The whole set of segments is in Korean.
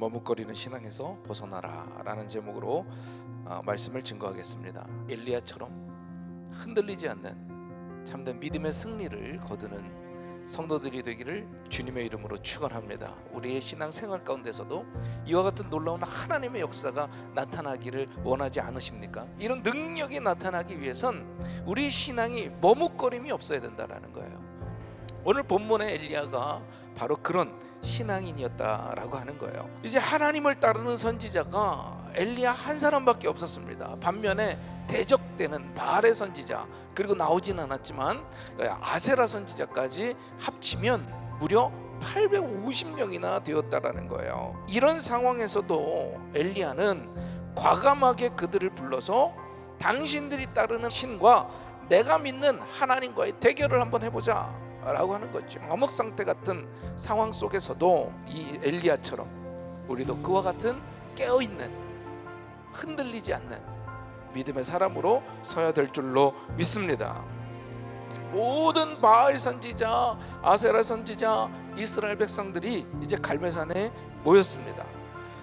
머뭇거리는 신앙에서 벗어나라라는 제목으로 어, 말씀을 증거하겠습니다. 엘리야처럼 흔들리지 않는 참된 믿음의 승리를 거두는 성도들이 되기를 주님의 이름으로 축원합니다. 우리의 신앙 생활 가운데서도 이와 같은 놀라운 하나님의 역사가 나타나기를 원하지 않으십니까? 이런 능력이 나타나기 위해선 우리 신앙이 머뭇거림이 없어야 된다라는 거예요. 오늘 본문의 엘리야가 바로 그런 신앙인이었다라고 하는 거예요. 이제 하나님을 따르는 선지자가 엘리야 한 사람밖에 없었습니다. 반면에 대적되는 바알의 선지자 그리고 나오진 않았지만 아세라 선지자까지 합치면 무려 850명이나 되었다라는 거예요. 이런 상황에서도 엘리야는 과감하게 그들을 불러서 당신들이 따르는 신과 내가 믿는 하나님과의 대결을 한번 해보자 라고 하는 거죠. 암흑 상태 같은 상황 속에서도 이 엘리야처럼 우리도 그와 같은 깨어있는 흔들리지 않는 믿음의 사람으로 서야 될 줄로 믿습니다. 모든 바알 선지자 아세라 선지자 이스라엘 백성들이 이제 갈매산에 모였습니다.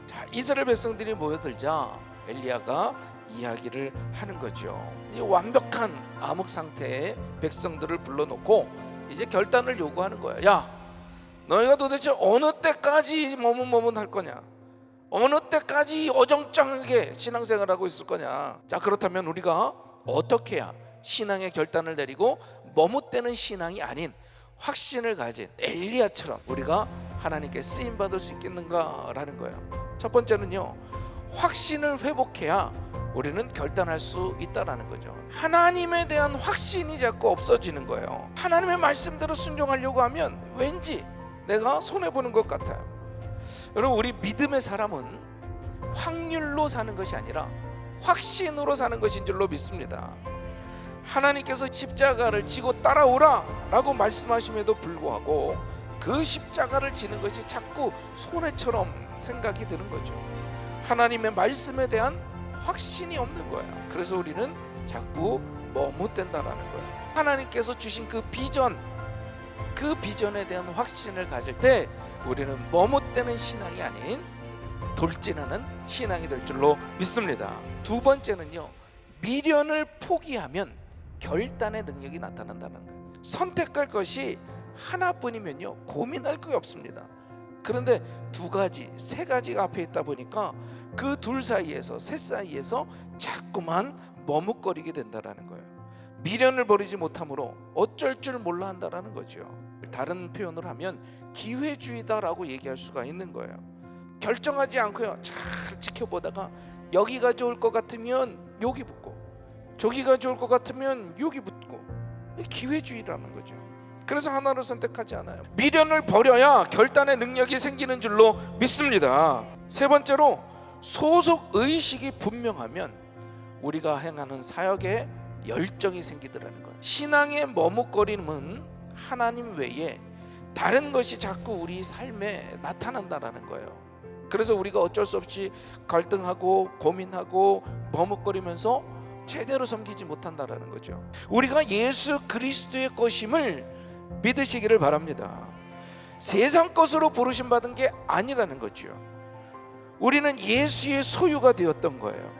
자 이스라엘 백성들이 모여들자 엘리야가 이야기를 하는 거죠. 이 완벽한 암흑 상태의 백성들을 불러놓고 이제 결단을 요구하는 거야. 야, 너희가 도대체 어느 때까지 머뭇머뭇할 거냐? 어느 때까지 어정쩡하게 신앙생활 하고 있을 거냐? 자, 그렇다면 우리가 어떻게 해야 신앙의 결단을 내리고 머뭇대는 신앙이 아닌 확신을 가진 엘리야처럼 우리가 하나님께 쓰임 받을 수 있겠는가라는 거예요. 첫 번째는요. 확신을 회복해야 우리는 결단할 수 있다라는 거죠. 하나님에 대한 확신이 자꾸 없어지는 거예요. 하나님의 말씀대로 순종하려고 하면 왠지 내가 손해 보는 것 같아요. 여러분 우리 믿음의 사람은 확률로 사는 것이 아니라 확신으로 사는 것인 줄로 믿습니다. 하나님께서 십자가를 지고 따라오라라고 말씀하심에도 불구하고 그 십자가를 지는 것이 자꾸 손해처럼 생각이 드는 거죠. 하나님의 말씀에 대한 확신이 없는 거예요. 그래서 우리는 자꾸 머뭇댄다라는 거예요. 하나님께서 주신 그 비전, 그 비전에 대한 확신을 가질 때 우리는 머뭇대는 신앙이 아닌 돌진하는 신앙이 될 줄로 믿습니다. 두 번째는요, 미련을 포기하면 결단의 능력이 나타난다는 거예요. 선택할 것이 하나뿐이면요, 고민할 거 없습니다. 그런데 두 가지, 세 가지가 앞에 있다 보니까 그 둘 사이에서 셋 사이에서 자꾸만 머뭇거리게 된다라는 거예요. 미련을 버리지 못함으로 어쩔 줄 몰라 한다라는 거죠. 다른 표현을 하면 기회주의다라고 얘기할 수가 있는 거예요. 결정하지 않고요. 잘 지켜보다가 여기가 좋을 것 같으면 여기 붙고 저기가 좋을 것 같으면 여기 붙고 기회주의라는 거죠. 그래서 하나를 선택하지 않아요. 미련을 버려야 결단의 능력이 생기는 줄로 믿습니다. 세 번째로 소속 의식이 분명하면 우리가 행하는 사역에 열정이 생기더라는 거예요. 신앙의 머뭇거림은 하나님 외에 다른 것이 자꾸 우리 삶에 나타난다라는 거예요. 그래서 우리가 어쩔 수 없이 갈등하고 고민하고 머뭇거리면서 제대로 섬기지 못한다라는 거죠. 우리가 예수 그리스도의 것임을 믿으시기를 바랍니다. 세상 것으로 부르심 받은 게 아니라는 거죠. 우리는 예수의 소유가 되었던 거예요.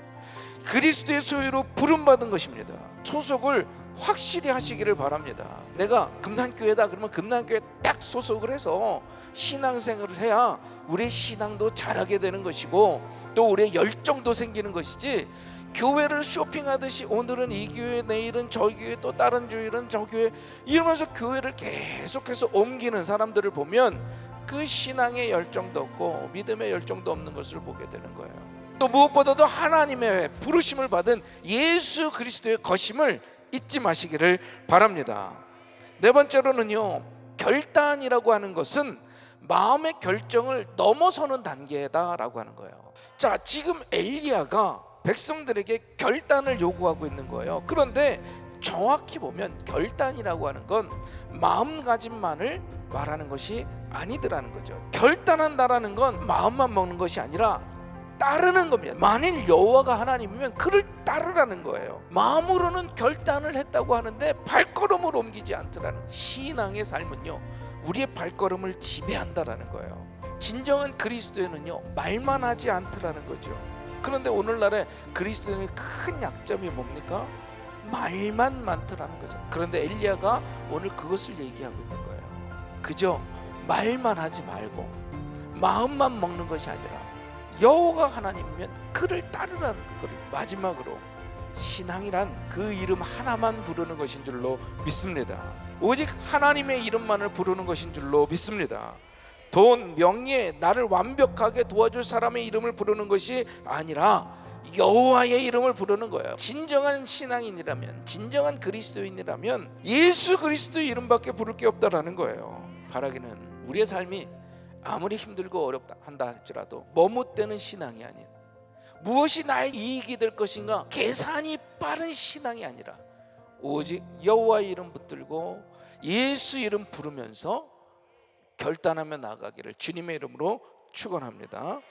그리스도의 소유로 부름 받은 것입니다. 소속을 확실히 하시기를 바랍니다. 내가 금난교회다 그러면 금난교회 딱 소속을 해서 신앙생활을 해야 우리의 신앙도 잘하게 되는 것이고 또 우리의 열정도 생기는 것이지 교회를 쇼핑하듯이 오늘은 이 교회 내일은 저 교회 또 다른 주일은 저 교회 이러면서 교회를 계속해서 옮기는 사람들을 보면 그 신앙의 열정도 없고 믿음의 열정도 없는 것을 보게 되는 거예요. 또 무엇보다도 하나님의 부르심을 받은 예수 그리스도의 거심을 잊지 마시기를 바랍니다. 네 번째로는요. 결단이라고 하는 것은 마음의 결정을 넘어서는 단계다라고 하는 거예요. 자, 지금 엘리야가 백성들에게 결단을 요구하고 있는 거예요. 그런데 정확히 보면 결단이라고 하는 건 마음가짐만을 말하는 것이 아니더라는 거죠. 결단한다라는 건 마음만 먹는 것이 아니라 따르는 겁니다. 만일 여호와가 하나님이면 그를 따르라는 거예요. 마음으로는 결단을 했다고 하는데 발걸음을 옮기지 않더라는 신앙의 삶은요. 우리의 발걸음을 지배한다라는 거예요. 진정한 그리스도인은요 말만 하지 않더라는 거죠. 그런데 오늘날의 그리스도인의 큰 약점이 뭡니까? 말만 많더라는 거죠. 그런데 엘리야가 오늘 그것을 얘기하고 있는 거예요. 그저 말만 하지 말고 마음만 먹는 것이 아니라 여호가 하나님이면 그를 따르라는 거를 마지막으로 신앙이란 그 이름 하나만 부르는 것인 줄로 믿습니다. 오직 하나님의 이름만을 부르는 것인 줄로 믿습니다. 돈, 명예, 나를 완벽하게 도와줄 사람의 이름을 부르는 것이 아니라 여호와의 이름을 부르는 거예요. 진정한 신앙인이라면, 진정한 그리스도인이라면 예수 그리스도의 이름밖에 부를 게 없다라는 거예요. 바라기는 우리의 삶이 아무리 힘들고 어렵다 한다 할지라도 머뭇대는 신앙이 아닌 무엇이 나의 이익이 될 것인가 계산이 빠른 신앙이 아니라 오직 여호와의 이름 붙들고 예수 이름 부르면서 결단하며 나가기를 주님의 이름으로 축원합니다.